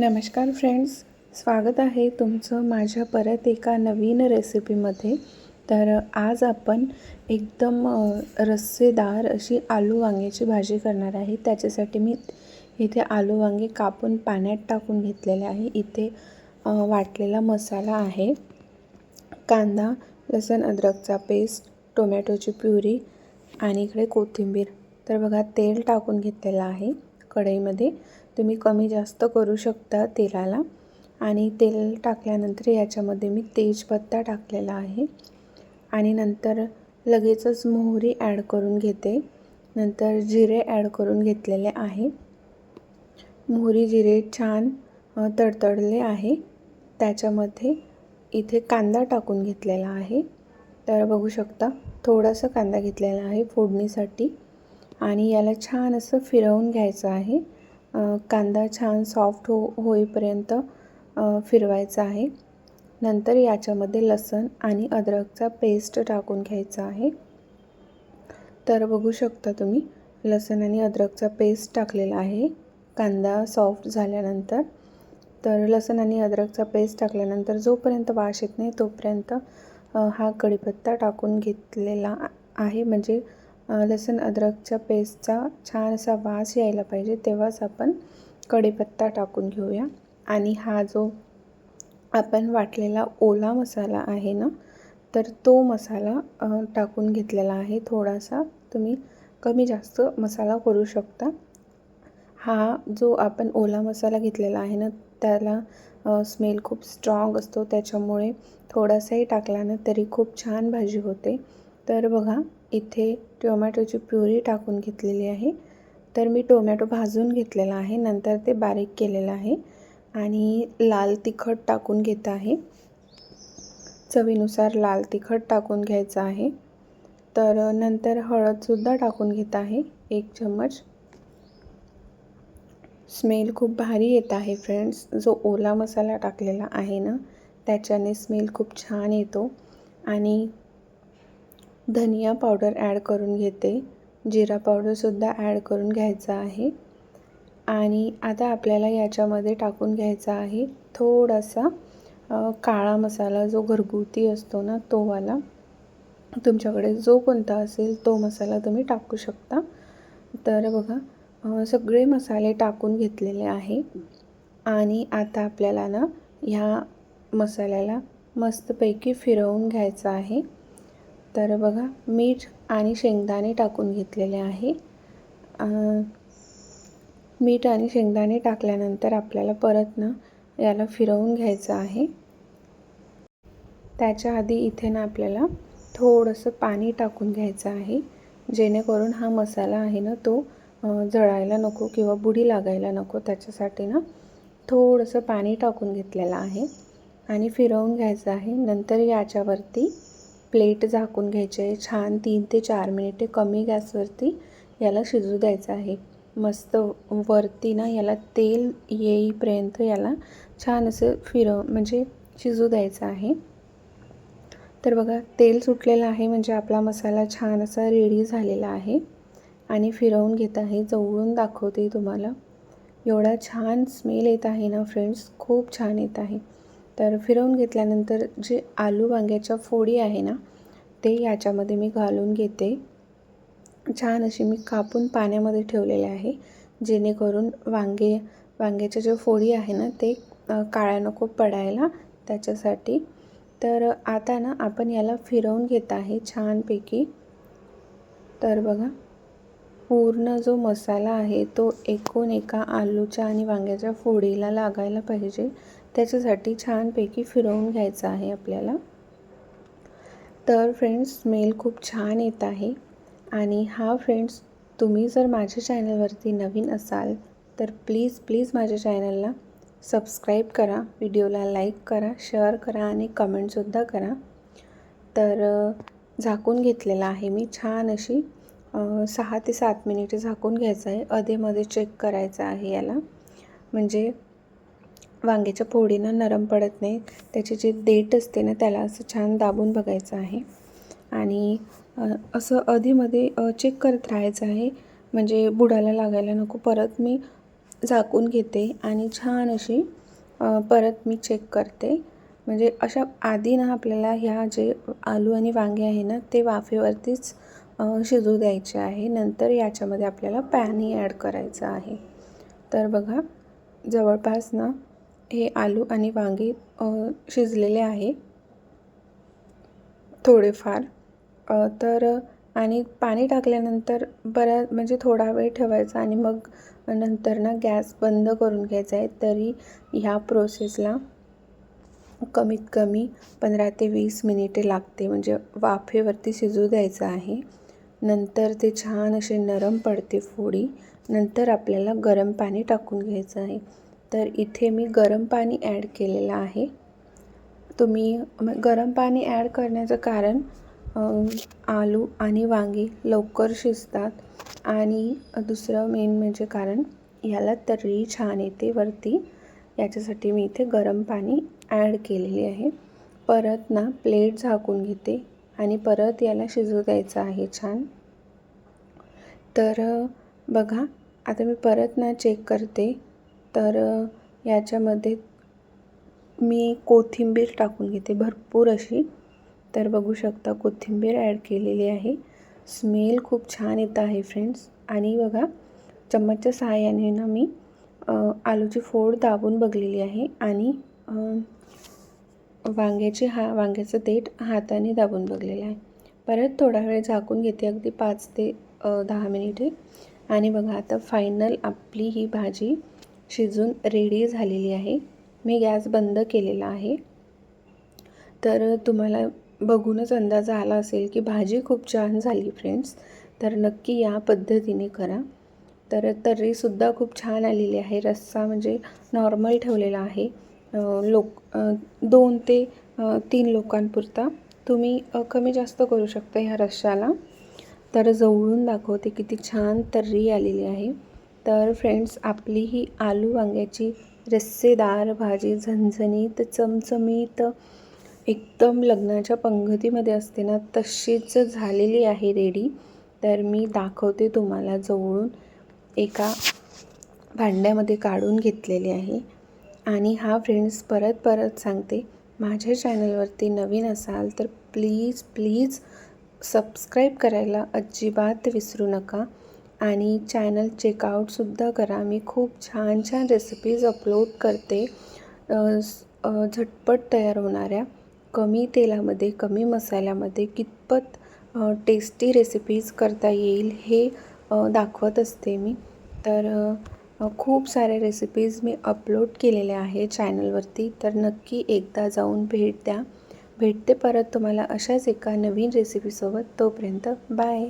नमस्कार फ्रेंड्स स्वागत आहे तुमचं माझ्या परत एका नवीन रेसिपीमध्ये. तर आज आपण एकदम रस्सेदार अशी आलू वांग्याची भाजी करणार आहे. त्याच्यासाठी मी इथे आलू वांगे कापून पाण्यात टाकून घेतलेले आहे. इथे वाटलेला मसाला आहे. कांदा लसण अद्रकचा पेस्ट टोमॅटोची प्युरी आणि इकडे कोथिंबीर. तर बघा तेल टाकून घेतलेलं आहे कढईमध्ये. तुम्ही कमी जास्त करू शकता तेलाला. आणि तेल टाकल्यानंतर याच्यामध्ये मी तेजपत्ता टाकलेला आहे. आणि नंतर लगेचच मोहरी ॲड करून घेते. नंतर जिरे ॲड करून घेतलेले आहे. मोहरी जिरे छान तडतडले आहे. त्याच्यामध्ये इथे कांदा टाकून घेतलेला आहे. तर बघू शकता थोडासा कांदा घेतलेला आहे फोडणीसाठी. आणि याला छान असं फिरवून घ्यायचं आहे. कांदा छान सॉफ्ट हो होईपर्यंत फिरवायचा आहे. नंतर याच्यामध्ये लसण आणि अद्रकचा पेस्ट टाकून घ्यायचा आहे. तर बघू शकता तुम्ही लसण आणि अद्रकचा पेस्ट टाकलेला आहे. कांदा सॉफ्ट झाल्यानंतर तर लसण आणि अद्रकचा पेस्ट टाकल्यानंतर जोपर्यंत वास येत नाही तोपर्यंत हा कढीपत्ता टाकून घेतलेला आहे. म्हणजे लसूण अद्रकच्या पेस्टचा छान असा वास यायला पाहिजे. तेव्हाच आपण कढीपत्ता टाकून घेऊया. आणि हा जो आपण वाटलेला ओला मसाला आहे ना तर तो मसाला टाकून घेतलेला आहे. थोडासा तुम्ही कमी जास्त मसाला करू शकता. हा जो आपण ओला मसाला घेतलेला आहे ना त्याला स्मेल खूप स्ट्रॉंग असतो. त्याच्यामुळे थोडासाही टाकला ना तरी खूप छान भाजी होते. तर बघा इथे टोमॅटोची प्युरी टाकून घेतलेली आहे. तर मी टोमॅटो भाजून घेतलेला आहे. नंतर ते बारीक केलेलं आहे आणि लाल तिखट टाकून घेत आहे. चवीनुसार लाल तिखट टाकून घ्यायचं आहे. तर नंतर हळदसुद्धा टाकून घेत आहे. एक चम्मच. स्मेल खूप भारी येत आहे फ्रेंड्स. जो ओला मसाला टाकलेला आहे ना त्याच्याने स्मेल खूप छान येतो. आणि धनिया पावडर ॲड करून घेते. जिरा पावडरसुद्धा ॲड करून घ्यायचा आहे. आणि आता आपल्याला याच्यामध्ये टाकून घ्यायचा आहे थोडासा काळा मसाला जो घरगुती असतो ना तोवाला. तुमच्याकडे जो कोणता असेल तो मसाला तुम्ही टाकू शकता. तर बघा सगळे मसाले टाकून घेतलेले आहे. आणि आता आपल्याला ना ह्या मसाल्याला मस्तपैकी फिरवून घ्यायचं आहे. तर बघा मीठ आणि शेंगदाणे टाकून घेतलेले आहे. मीठ आणि शेंगदाणे टाकल्यानंतर आपल्याला परत ना याला फिरवून घ्यायचं आहे. त्याच्या आधी इथे ना आपल्याला थोडंसं पाणी टाकून घ्यायचं आहे. जेणेकरून हा मसाला आहे ना तो जळायला नको किंवा बुडी लागायला नको. त्याच्यासाठी ना थोडंसं पाणी टाकून घेतलेलं आहे. आणि फिरवून घ्यायचं आहे. नंतर याच्यावरती प्लेट झाकून घ्यायची आहे. छान तीन ते चार मिनिटे कमी गॅसवरती याला शिजू द्यायचं आहे. मस्त वरती ना याला तेल येईपर्यंत याला छान असं फिरव म्हणजे शिजू द्यायचं आहे. तर बघा तेल सुटलेलं आहे म्हणजे आपला मसाला छान असा रेडी झालेला आहे. आणि फिरवून घेत आहे जवळून दाखवते तुम्हाला. एवढा छान स्मेल येत आहे ना फ्रेंड्स खूप छान येत आहे. तर फिरवून घेतल्यानंतर जे आलू वांग्याच्या फोडी आहे ना ते याच्यामध्ये मी घालून घेते. छान अशी मी कापून पाण्यामध्ये ठेवलेले आहे जेणेकरून वांगे वांग्याच्या ज्या फोडी आहे ना ते काळ्या नको पडायला त्याच्यासाठी. तर आता ना आपण याला फिरवून घेत आहे छानपैकी. तर बघा पूर्ण जो मसाला आहे तो एकूण एका आलूच्या आणि वांग्याच्या फोडीला लागायला पाहिजे. त्याच्यासाठी छानपैकी फिरवून घ्यायचं आहे आपल्याला. तर फ्रेंड्स स्मेल खूप छान येत आहे. आणि हा फ्रेंड्स तुम्ही जर माझ्या चॅनलवरती नवीन असाल तर प्लीज प्लीज माझ्या चॅनलला सबस्क्राईब करा. व्हिडिओला लाईक करा शेअर करा आणि कमेंटसुद्धा करा. तर झाकून घेतलेला आहे मी छान अशी सहा ते सात मिनिटे झाकून घ्यायचं आहे. अधेमध्ये चेक करायचं आहे याला. म्हणजे वांग्याच्या फोडीनं नरम पडत नाही त्याची जी देठ असते ना त्याला असं छान दाबून बघायचं आहे. आणि असं अधेमध्ये चेक करत राहायचं आहे. म्हणजे बुडाला लागायला नको. परत मी झाकून घेते आणि छान अशी परत मी चेक करते. म्हणजे अशा आधी ना आपल्याला ह्या जे आलू आणि वांगे आहे ना ते वाफेवरतीच शिजू द्यायचे आहे. नंतर याच्यामध्ये आपल्याला पॅनही ॲड करायचं आहे. तर बघा जवळपास ना हे आलू आणि वांगे शिजलेले आहे. थोडेफार. तर आणि पाणी टाकल्यानंतर बऱ्या म्हणजे थोडा वेळ ठेवायचा आणि मग नंतर ना गॅस बंद करून घ्यायचा आहे. तरी ह्या प्रोसेसला कमीत कमी पंधरा ते वीस मिनिटे लागते. म्हणजे वाफेवरती शिजू द्यायचं आहे. नंतर ते छान असे नरम पडते फोडी. नंतर आपल्याला गरम पाणी टाकून घ्यायचं आहे. तर इथे मी गरम पाणी ॲड केलेलं आहे. तुम्ही गरम पाणी ॲड करण्याचं कारण आलू आणि वांगी लवकर शिजतात. आणि दुसरं मेन म्हणजे कारण याला तर्री छान येते वरती. याच्यासाठी मी इथे गरम पाणी ॲड केलेली आहे. परत ना प्लेट झाकून घेते आणि परत याला शिजू द्यायचं आहे छान. तर बघा आता मी परत ना चेक करते. तर याच्यामध्ये मी कोथिंबीर टाकून घेते भरपूर अशी. तर बघू शकता कोथिंबीर ॲड केलेली आहे. स्मेल खूप छान येत आहे फ्रेंड्स आणि बघा चम्मचच्या सहाय्याने ना मी आलूची फोड दाबून बघलेली आहे आणि वांग्याची हा वांग्याचं देठ हाताने दाबून बघलेलं आहे. परत थोडा वेळ झाकून घेते अगदी पाच ते दहा मिनिटे. आणि बघा आता फायनल आपली ही भाजी शिजून रेडी झालेली आहे. मी गॅस बंद केलेला आहे. तर तुम्हाला बघूनच अंदाज आला असेल की भाजी खूप छान झाली फ्रेंड्स. तर नक्की या पद्धतीने करा. तर तर्रीसुद्धा खूप छान आलेली आहे. रस्सा म्हणजे नॉर्मल ठेवलेला आहे. लोक दोन ते तीन लोकांपुरता तुम्ही कमी जास्त करू शकता ह्या रश्शाला तर जवळून दाखवते किती छान तर्री आलेली आहे. तर फ्रेंड्स आपली ही आलू वांग्याची रस्सेदार भाजी झणझणीत चमचमीत एकदम लग्नाच्या पंगतीमध्ये असते ना तशीच झालेली आहे रेडी. तर मी दाखवते तुम्हाला जवळून. एका भांड्यामध्ये काढून घेतलेली आहे. आणि हा फ्रेंड्स परत परत सांगते. माझ्या चॅनलवरती नवीन असाल तर प्लीज प्लीज सबस्क्राईब करायला अजिबात विसरू नका. आणि चॅनल चेकआउटसुद्धा करा. मी खूप छान छान रेसिपीज अपलोड करते. झटपट तयार होणाऱ्या कमी तेलामध्ये कमी मसाल्यामध्ये कितपत टेस्टी रेसिपीज करता येईल हे दाखवत असते मी. तर खूप साऱ्या रेसिपीज मी अपलोड केलेल्या आहे चॅनलवरती तर नक्की एकदा जाऊन भेट द्या. भेटते परत तुम्हाला अशाच एका नवीन रेसिपीसोबत तोपर्यंत बाय